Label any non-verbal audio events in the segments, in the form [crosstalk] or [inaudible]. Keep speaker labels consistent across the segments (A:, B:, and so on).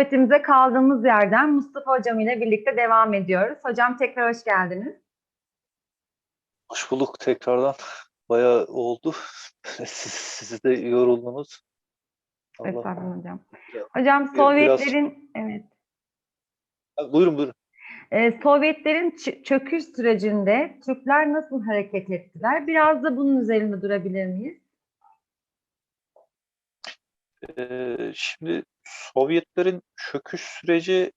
A: sohbetimize kaldığımız yerden Mustafa Hocam ile birlikte devam ediyoruz. Hocam tekrar hoş geldiniz.
B: Hoş bulduk tekrardan. Bayağı oldu. [laughs] Siz, siz de yoruldunuz. Allah.
A: Estağfurullah hocam. Hocam
B: biraz-
A: Sovyetlerin evet
B: Ha, Buyurun buyurun.
A: e, Sovyetlerin çöküş sürecinde Türkler nasıl hareket ettiler? Biraz da bunun üzerinde durabilir miyiz?
B: Şimdi Sovyetlerin çöküş süreci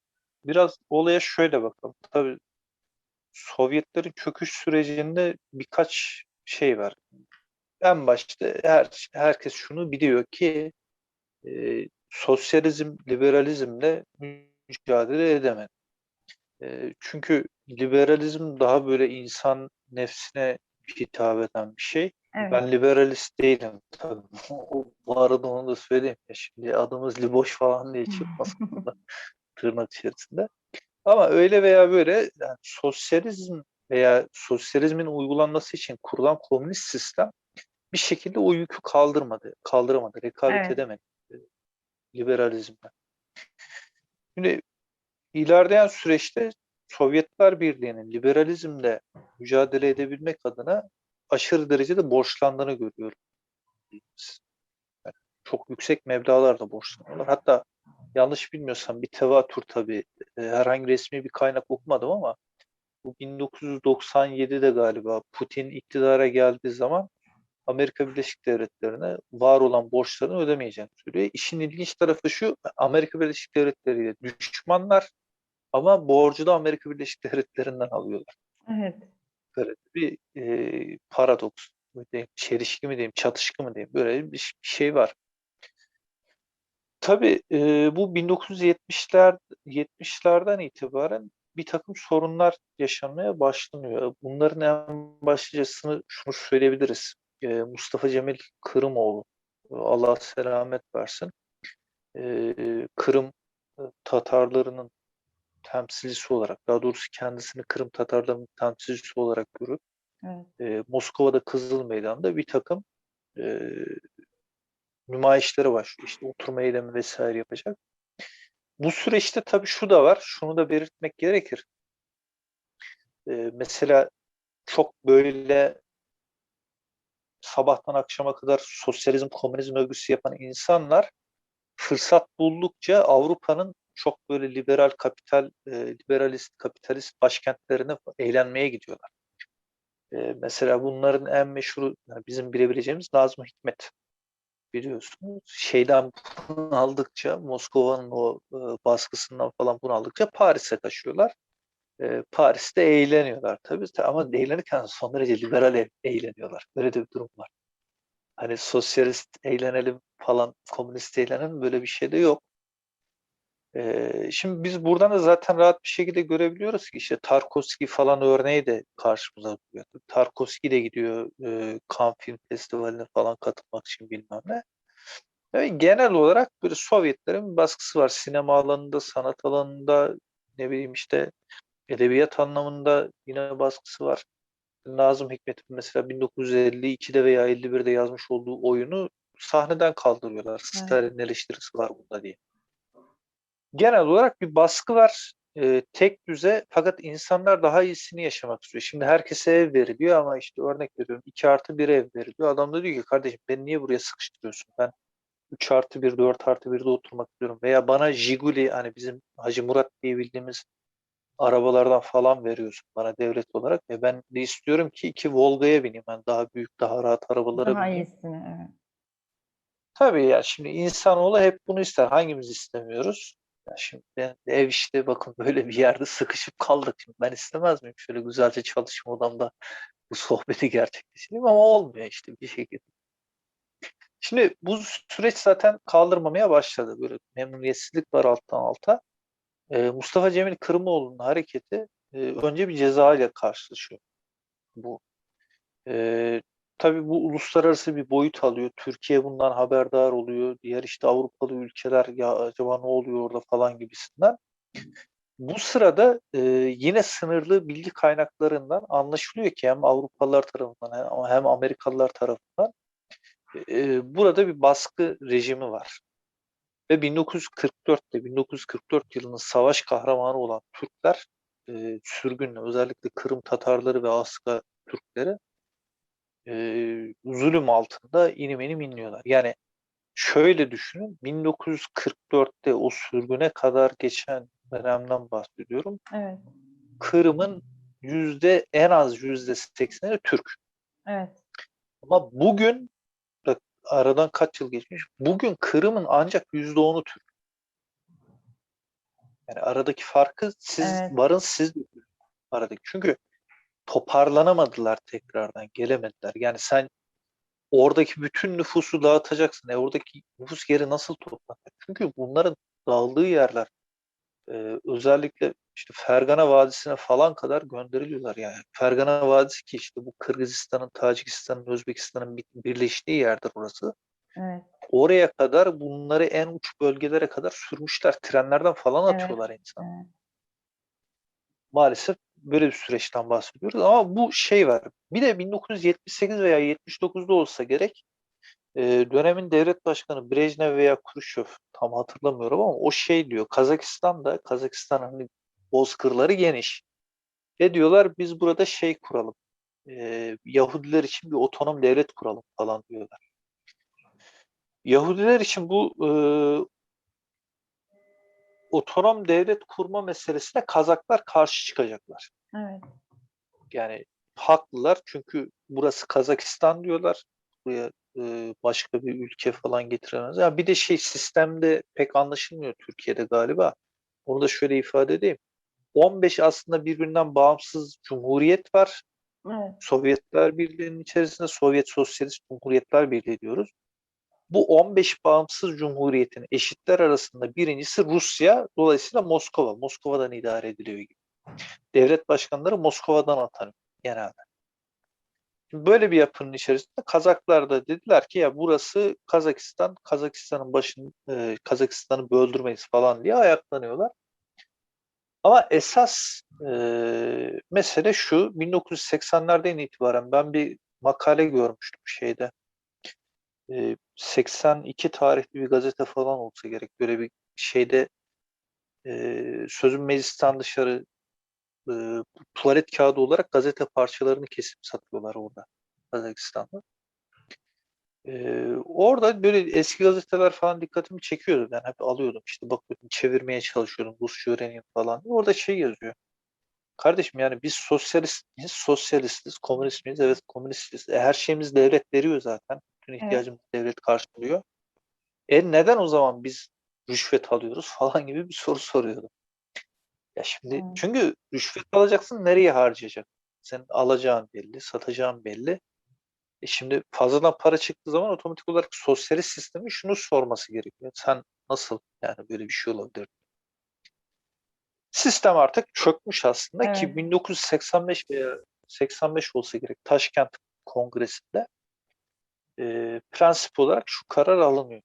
B: biraz olaya şöyle bakalım. Tabii Sovyetlerin çöküş sürecinde birkaç şey var. En başta her, herkes şunu biliyor ki e, sosyalizm, liberalizmle mücadele edemedi. E, çünkü liberalizm daha böyle insan nefsine hitap eden bir şey.
A: Evet.
B: Ben liberalist değilim tabii. O, bu arada onu da söyleyeyim. Ya şimdi adımız Liboş falan diye çıkmasın [laughs] tırnak içerisinde. Ama öyle veya böyle yani sosyalizm veya sosyalizmin uygulanması için kurulan komünist sistem bir şekilde o yükü kaldırmadı, kaldıramadı, rekabet
A: Evet.
B: edemedi e, liberalizmle. Şimdi ilerleyen süreçte Sovyetler Birliği'nin liberalizmle mücadele edebilmek adına aşırı derecede borçlandığını görüyoruz. Yani çok yüksek meblağlarla borçlanıyorlar. Hatta yanlış bilmiyorsam bir tevatür tabii e, herhangi resmi bir kaynak okumadım ama bu 1997'de galiba Putin iktidara geldiği zaman Amerika Birleşik Devletleri'ne var olan borçlarını ödemeyeceğini söylüyor. İşin ilginç tarafı şu, Amerika Birleşik Devletleri ile düşmanlar ama borcu da Amerika Birleşik Devletleri'nden alıyorlar.
A: Evet.
B: Böyle bir e, paradoks mu diyeyim, çelişki mi diyeyim, çatışkı mı diyeyim, böyle bir şey var. Tabii e, bu 1970'ler 70'lerden itibaren bir takım sorunlar yaşanmaya başlanıyor. Bunların en başlıcasını şunu söyleyebiliriz. E, Mustafa Cemil Kırımoğlu, Allah selamet versin. E, Kırım Tatarlarının temsilcisi olarak, daha doğrusu kendisini Kırım Tatarlarının temsilcisi olarak görüp
A: Evet.
B: e, Moskova'da Kızıl Meydan'da bir takım e, nümayişlere başlıyor. İşte oturma eylemi vesaire yapacak. Bu süreçte tabii şu da var, şunu da belirtmek gerekir. E, mesela çok böyle sabahtan akşama kadar sosyalizm, komünizm övgüsü yapan insanlar fırsat buldukça Avrupa'nın çok böyle liberal kapital, e, liberalist, kapitalist başkentlerine eğlenmeye gidiyorlar. E, mesela bunların en meşhuru yani bizim bilebileceğimiz Nazım Hikmet biliyorsunuz. Şeyden aldıkça Moskova'nın o e, baskısından falan bunaldıkça Paris'e kaçıyorlar. E, Paris'te eğleniyorlar tabii ama eğlenirken son derece liberal e- eğleniyorlar. Böyle de bir durum var. Hani sosyalist eğlenelim falan, komünist eğlenelim böyle bir şey de yok. Ee, şimdi biz buradan da zaten rahat bir şekilde görebiliyoruz ki işte Tarkovski falan örneği de karşımıza duruyor. Tarkovski de gidiyor e, Cannes Film Festivali'ne falan katılmak için bilmem ne. Ve genel olarak böyle Sovyetlerin baskısı var. Sinema alanında, sanat alanında, ne bileyim işte edebiyat anlamında yine baskısı var. Nazım Hikmet'in mesela 1952'de veya 51'de yazmış olduğu oyunu sahneden kaldırıyorlar.
A: Evet.
B: Stalin'in eleştirisi var bunda diye. Genel olarak bir baskı var. Ee, tek düze fakat insanlar daha iyisini yaşamak istiyor. Şimdi herkese ev veriliyor ama işte örnek veriyorum 2 artı 1 ev veriliyor. Adam da diyor ki kardeşim beni niye buraya sıkıştırıyorsun? Ben 3 artı 1, 4 artı 1'de oturmak istiyorum. Veya bana Jiguli hani bizim Hacı Murat diye bildiğimiz arabalardan falan veriyorsun bana devlet olarak. E ben de istiyorum ki iki Volga'ya bineyim. Ben daha büyük, daha rahat arabalara
A: Daha
B: bineyim.
A: iyisini. Evet.
B: Tabii ya şimdi insanoğlu hep bunu ister. Hangimiz istemiyoruz? Şimdi ev işte bakın böyle bir yerde sıkışıp kaldık. Ben istemez miyim şöyle güzelce çalışma odamda bu sohbeti gerçekleştireyim ama olmuyor işte bir şekilde. Şimdi bu süreç zaten kaldırmamaya başladı. Böyle memnuniyetsizlik var alttan alta. Ee, Mustafa Cemil Kırımoğlu'nun hareketi e, önce bir ceza ile karşılaşıyor. Bu ee, tabii bu uluslararası bir boyut alıyor. Türkiye bundan haberdar oluyor. Diğer işte Avrupalı ülkeler ya acaba ne oluyor orada falan gibisinden. Bu sırada e, yine sınırlı bilgi kaynaklarından anlaşılıyor ki hem Avrupalılar tarafından hem, Amerikalılar tarafından e, burada bir baskı rejimi var. Ve 1944'te 1944 yılının savaş kahramanı olan Türkler e, sürgünle özellikle Kırım Tatarları ve Aska Türkleri e, zulüm altında inim inim inliyorlar. Yani şöyle düşünün 1944'te o sürgüne kadar geçen dönemden bahsediyorum.
A: Evet.
B: Kırım'ın yüzde en az yüzde sekseni Türk.
A: Evet.
B: Ama bugün aradan kaç yıl geçmiş. Bugün Kırım'ın ancak yüzde onu Türk. Yani aradaki farkı siz
A: Evet.
B: varın siz aradaki. Çünkü toparlanamadılar tekrardan, gelemediler. Yani sen oradaki bütün nüfusu dağıtacaksın. E oradaki nüfus geri nasıl toplanacak? Çünkü bunların dağıldığı yerler e, özellikle işte Fergana Vadisi'ne falan kadar gönderiliyorlar yani. Fergana Vadisi ki işte bu Kırgızistan'ın, Tacikistan'ın, Özbekistan'ın bir- birleştiği yerdir orası.
A: Evet.
B: Oraya kadar bunları en uç bölgelere kadar sürmüşler. Trenlerden falan
A: Evet,
B: atıyorlar insan.
A: evet.
B: Maalesef böyle bir süreçten bahsediyoruz ama bu şey var. Bir de 1978 veya 79'da olsa gerek e, dönemin devlet başkanı Brejnev veya Khrushchev tam hatırlamıyorum ama o şey diyor Kazakistan'da Kazakistan hani bozkırları geniş. Ve diyorlar biz burada şey kuralım. e, Yahudiler için bir otonom devlet kuralım falan diyorlar. Yahudiler için bu e, otonom devlet kurma meselesine Kazaklar karşı çıkacaklar.
A: Evet.
B: Yani haklılar çünkü burası Kazakistan diyorlar. Buraya e, başka bir ülke falan getiremez. Ya bir de şey sistemde pek anlaşılmıyor Türkiye'de galiba. Onu da şöyle ifade edeyim. 15 aslında birbirinden bağımsız cumhuriyet var.
A: Evet.
B: Sovyetler Birliği'nin içerisinde Sovyet Sosyalist Cumhuriyetler Birliği diyoruz. Bu 15 bağımsız cumhuriyetin eşitler arasında birincisi Rusya, dolayısıyla Moskova. Moskova'dan idare ediliyor gibi. Devlet başkanları Moskova'dan atanıyor genelde. Şimdi böyle bir yapının içerisinde Kazaklar da dediler ki ya burası Kazakistan, Kazakistan'ın başını e, Kazakistan'ı böldürmeyiz falan diye ayaklanıyorlar. Ama esas e, mesele şu, 1980'lerden itibaren ben bir makale görmüştüm şeyde. E, 82 tarihli bir gazete falan olsa gerek. Böyle bir şeyde e, sözün meclisten dışarı e, tuvalet kağıdı olarak gazete parçalarını kesip satıyorlar orada Kazakistan'da. E, orada böyle eski gazeteler falan dikkatimi çekiyordu. Ben hep alıyordum işte bakıyordum çevirmeye çalışıyordum Rusça öğreneyim falan. Orada şey yazıyor. Kardeşim yani biz sosyalist miyiz? Sosyalistiz. Komünist miyiz? Evet komünistiz. E, her şeyimiz devlet veriyor zaten. Bütün
A: Evet.
B: ihtiyacımızı devlet karşılıyor. E neden o zaman biz rüşvet alıyoruz [laughs] falan gibi bir soru soruyordum. Ya şimdi
A: Evet.
B: çünkü rüşvet alacaksın nereye harcayacaksın? Senin alacağın belli, satacağın belli. E şimdi fazladan para çıktığı zaman otomatik olarak sosyalist sistemin şunu sorması gerekiyor. Sen nasıl yani böyle bir şey olabilir? Sistem artık çökmüş aslında ki
A: Evet.
B: 1985 veya 85 olsa gerek Taşkent Kongresi'nde e, prensip olarak şu karar alınıyor.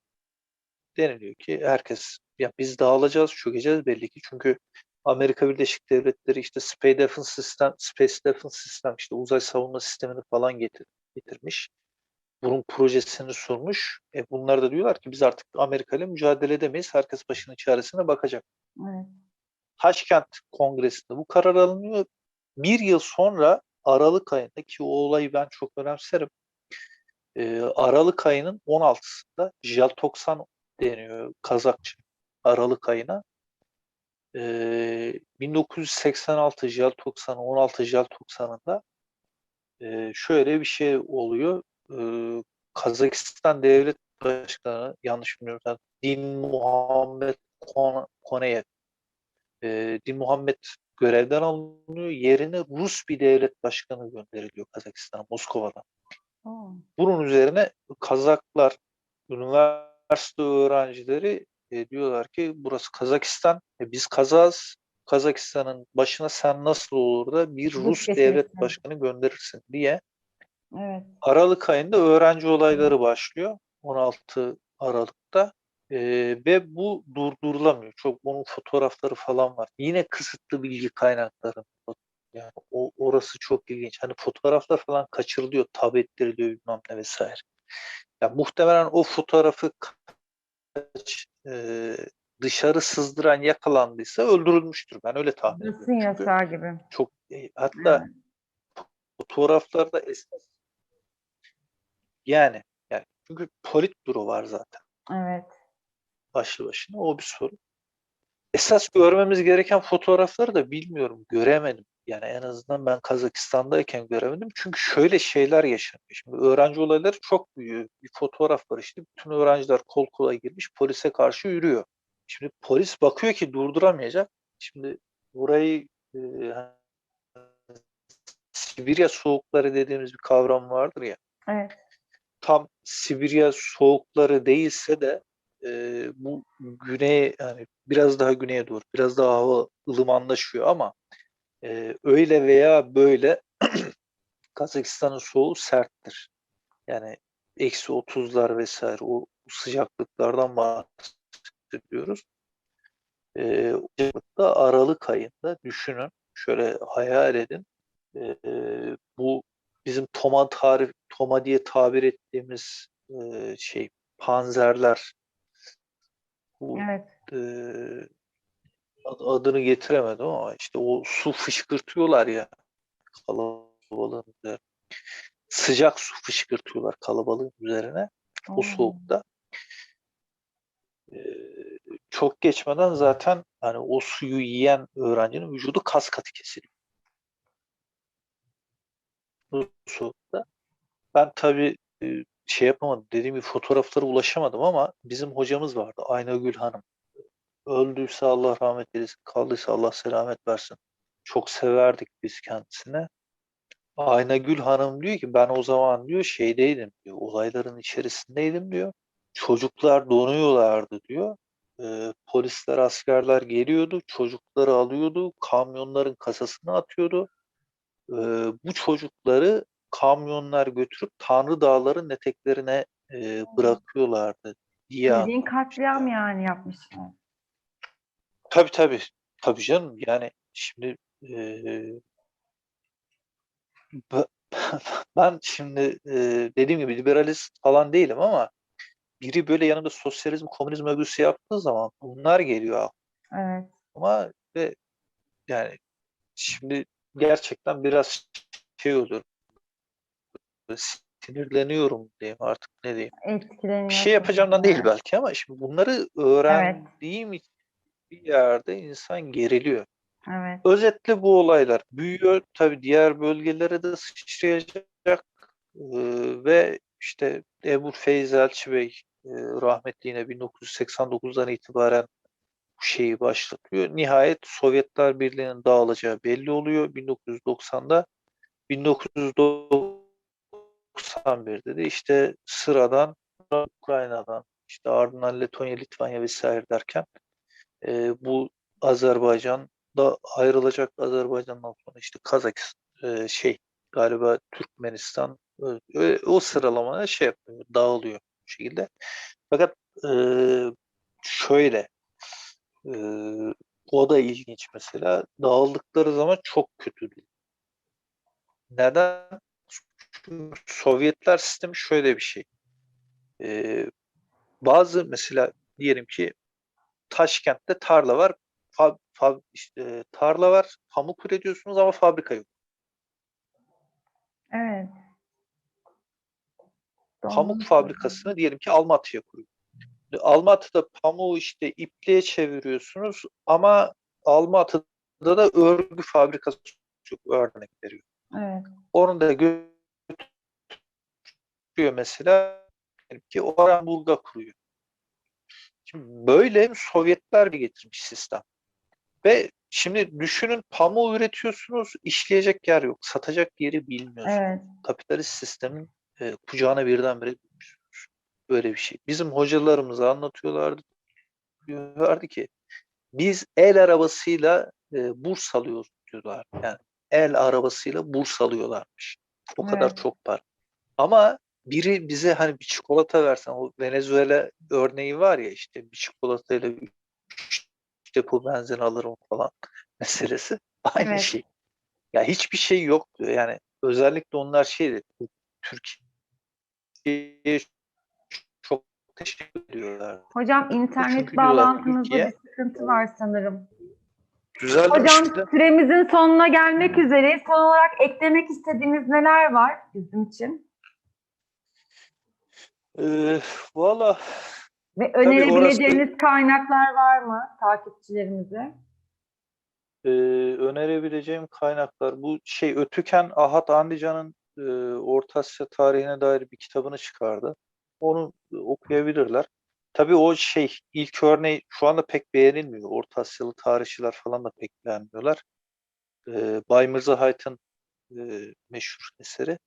B: Deniliyor ki herkes ya biz dağılacağız, çökeceğiz belli ki. Çünkü Amerika Birleşik Devletleri işte Space Defense System, Space Defense System işte uzay savunma sistemini falan getir, getirmiş. Bunun projesini sunmuş. E bunlar da diyorlar ki biz artık Amerika ile mücadele edemeyiz. Herkes başının çaresine bakacak.
A: Evet.
B: Taşkent Kongresi'nde bu karar alınıyor. Bir yıl sonra Aralık ayında ki o olayı ben çok önemserim. Ee, Aralık ayının 16'sında Jeltoksan deniyor Kazakça Aralık ayına. Ee, 1986 Jeltoksan 16 Jeltoksan'ında e, şöyle bir şey oluyor. Ee, Kazakistan Devlet Başkanı yanlış bilmiyorsam Din Muhammed Kon- Koneyev e, Din Muhammed görevden alınıyor. Yerine Rus bir devlet başkanı gönderiliyor Kazakistan'a, Moskova'dan. Bunun üzerine Kazaklar, üniversite öğrencileri e, diyorlar ki burası Kazakistan, e, biz Kazağız. Kazakistan'ın başına sen nasıl olur da bir
A: Rus getirirsin.
B: devlet başkanı gönderirsin diye
A: Evet.
B: Aralık ayında öğrenci olayları başlıyor. 16 Aralık'ta. Ee, ve bu durdurulamıyor. Çok bunun fotoğrafları falan var. Yine kısıtlı bilgi kaynakları. Yani o, orası çok ilginç. Hani fotoğraflar falan kaçırılıyor, tab ettiriliyor bilmem ne vesaire. Ya muhtemelen o fotoğrafı kaç e, dışarı sızdıran yakalandıysa öldürülmüştür. Ben öyle tahmin ediyorum. Çünkü
A: yasağı gibi.
B: çok e, hatta fotoğraflarda esas yani yani çünkü politbüro var zaten
A: Evet.
B: başlı başına o bir sorun. Esas görmemiz gereken fotoğrafları da bilmiyorum göremedim. Yani en azından ben Kazakistan'dayken göremedim. Çünkü şöyle şeyler yaşanıyor. Şimdi öğrenci olayları çok büyüyor. Bir fotoğraf var işte. Bütün öğrenciler kol kola girmiş polise karşı yürüyor. Şimdi polis bakıyor ki durduramayacak. Şimdi burayı e, Sibirya soğukları dediğimiz bir kavram vardır ya.
A: Evet.
B: Tam Sibirya soğukları değilse de e, bu güney yani biraz daha güneye doğru biraz daha hava ılımanlaşıyor ama e, öyle veya böyle [clears throat] Kazakistan'ın soğuğu serttir. Yani eksi 30'lar vesaire o sıcaklıklardan bahsediyoruz. E, Aralık ayında düşünün şöyle hayal edin e, bu bizim Toma tarif Toma diye tabir ettiğimiz e, şey panzerler bu
A: Evet.
B: e, adını getiremedim ama işte o su fışkırtıyorlar ya kalabalığın üzerine. Sıcak su fışkırtıyorlar kalabalığın üzerine o
A: Oo.
B: soğukta. E, çok geçmeden zaten hani o suyu yiyen öğrencinin vücudu kas katı kesiliyor. Bu soğukta. Ben tabii e, şey yapamadım. Dediğim gibi fotoğraflara ulaşamadım ama bizim hocamız vardı. Aynagül Hanım. Öldüyse Allah rahmet eylesin. Kaldıysa Allah selamet versin. Çok severdik biz kendisine. Aynagül Hanım diyor ki ben o zaman diyor şeydeydim diyor. Olayların içerisindeydim diyor. Çocuklar donuyorlardı diyor. Ee, polisler, askerler geliyordu. Çocukları alıyordu. Kamyonların kasasına atıyordu. Ee, bu çocukları kamyonlar götürüp Tanrı Dağların eteklerine e, bırakıyorlardı diye
A: Bildiğin katliam yani yapmışlar.
B: Tabii tabii. Tabii canım. Yani şimdi eee, b- [laughs] ben şimdi eee, dediğim gibi liberalist falan değilim ama biri böyle yanında sosyalizm, komünizm övgüsü yaptığı zaman bunlar geliyor
A: Evet.
B: aklıma ve yani şimdi gerçekten biraz şey oluyor. Sinirleniyorum diyeyim artık ne diyeyim. Bir şey yapacağımdan değil
A: Evet.
B: belki ama şimdi bunları öğrendiğim için bir yerde insan geriliyor.
A: Evet.
B: Özetle bu olaylar büyüyor. Tabii diğer bölgelere de sıçrayacak. Ee, ve işte Ebu Feyz Elçi Bey e, rahmetli yine 1989'dan itibaren bu şeyi başlatıyor. Nihayet Sovyetler Birliği'nin dağılacağı belli oluyor 1990'da. 1991'de de işte sıradan Ukrayna'dan işte ardından Letonya, Litvanya vesaire derken e, bu Azerbaycan da ayrılacak Azerbaycan'dan sonra işte Kazakistan e, şey galiba Türkmenistan ö- o sıralamaya şey yapıyor, dağılıyor bu şekilde. Fakat e, şöyle e, o da ilginç mesela dağıldıkları zaman çok kötüydü. Neden? Sovyetler sistemi şöyle bir şey. E, bazı mesela diyelim ki Taşkent'te tarla var. Fab, fab, işte, tarla var. Pamuk üretiyorsunuz ama fabrika yok.
A: Evet.
B: Pamuk
A: Doğru.
B: fabrikasını diyelim ki Almatı'ya kuruyor. Almatı'da pamuğu işte ipliğe çeviriyorsunuz ama Almatı'da da örgü fabrikası çok örnek veriyor.
A: Evet.
B: Onu da götürüyor mesela diyelim ki Orenburg'a kuruyor. Şimdi böyle Sovyetler bir getirmiş sistem. Ve şimdi düşünün pamuğu üretiyorsunuz, işleyecek yer yok, satacak yeri bilmiyorsunuz.
A: Evet.
B: Kapitalist sistemin e, kucağına birdenbire düşmüşsünüz. Böyle bir şey. Bizim hocalarımız anlatıyorlardı. Diyorlardı ki biz el arabasıyla e, burs alıyoruz diyorlar. Yani el arabasıyla burs alıyorlarmış. O kadar
A: Evet.
B: çok var. Ama biri bize hani bir çikolata versen o Venezuela örneği var ya işte bir çikolatayla üç depo benzin alırım falan [laughs] meselesi aynı
A: Evet.
B: şey. Ya hiçbir şey yok diyor. Yani özellikle onlar şey dedi. Türkiye çok teşekkür ediyorlar.
A: Hocam internet
B: Türkiye-
A: bir sıkıntı var sanırım.
B: Güzel
A: Hocam
B: işte.
A: süremizin sonuna gelmek üzere. Son olarak eklemek istediğiniz neler var bizim için?
B: Ee, Valla
A: Ve
B: orası-
A: önerebileceğiniz kaynaklar var mı takipçilerimize?
B: e, önerebileceğim kaynaklar bu şey Ötüken Ahat Andican'ın e, Orta Asya tarihine dair bir kitabını çıkardı. Onu okuyabilirler. Tabii o şey ilk örneği şu anda pek beğenilmiyor. Orta Asyalı tarihçiler falan da pek beğenmiyorlar. E, Bay Mirza Hayt'ın e, meşhur eseri.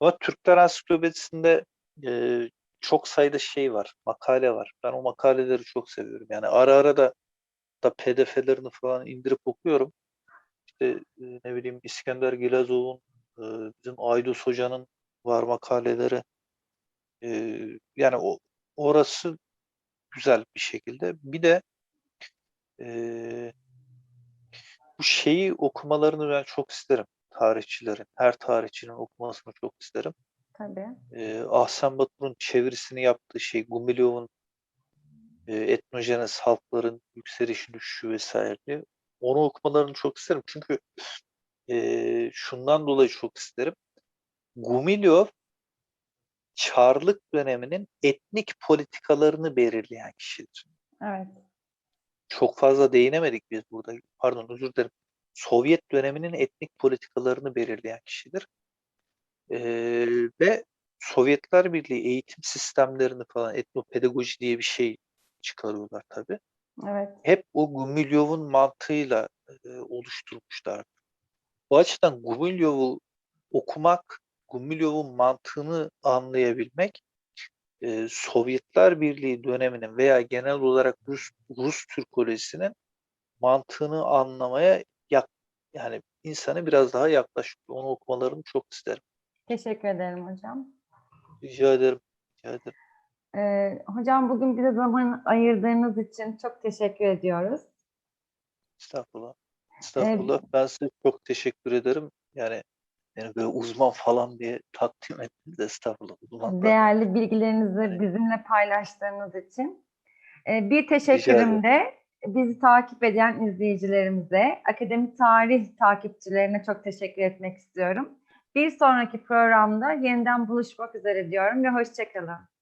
B: Ama Türkler Ansiklopedisi'nde e, çok sayıda şey var, makale var. Ben o makaleleri çok seviyorum. Yani ara ara da da PDF'lerini falan indirip okuyorum. İşte e, ne bileyim İskender Gilazov'un, e, bizim Aydos Hoca'nın var makaleleri. E, yani o orası güzel bir şekilde. Bir de bu şeyi okumalarını ben çok isterim tarihçilerin. Her tarihçinin okumasını çok isterim.
A: Tabii.
B: e, Ahsen Batur'un çevirisini yaptığı şey Gumilyov'un e, etnojenez halkların yükselişi düşüşü vesaire onu okumalarını çok isterim. Çünkü e, şundan dolayı çok isterim. Gumilyov Çarlık döneminin etnik politikalarını belirleyen kişidir.
A: Evet.
B: Çok fazla değinemedik biz burada. Pardon özür dilerim. Sovyet döneminin etnik politikalarını belirleyen kişidir. Ve Sovyetler Birliği eğitim sistemlerini falan etnopedagoji diye bir şey çıkarıyorlar tabii.
A: Evet.
B: Hep o Gumilyov'un mantığıyla e, oluşturmuşlar. Bu açıdan Gumilyov'u okumak, Gumilyov'un mantığını anlayabilmek e, Sovyetler Birliği döneminin veya genel olarak Rus, Rus Türkolojisinin mantığını anlamaya yak, yani insanı biraz daha yaklaşıyor. Onu okumalarını çok isterim.
A: Teşekkür ederim hocam.
B: Rica ederim. Rica ederim.
A: Ee, hocam bugün bize zaman ayırdığınız için çok teşekkür ediyoruz.
B: Estağfurullah. Estağfurullah. Ben size çok teşekkür ederim. Yani yani böyle uzman falan diye takdim ettiniz. Estağfurullah. Uzman da-
A: Değerli bilgilerinizi bizimle paylaştığınız için. Ee, bir teşekkürüm de bizi takip eden izleyicilerimize, akademik tarih takipçilerine çok teşekkür etmek istiyorum. Bir sonraki programda yeniden buluşmak üzere diyorum ve hoşçakalın.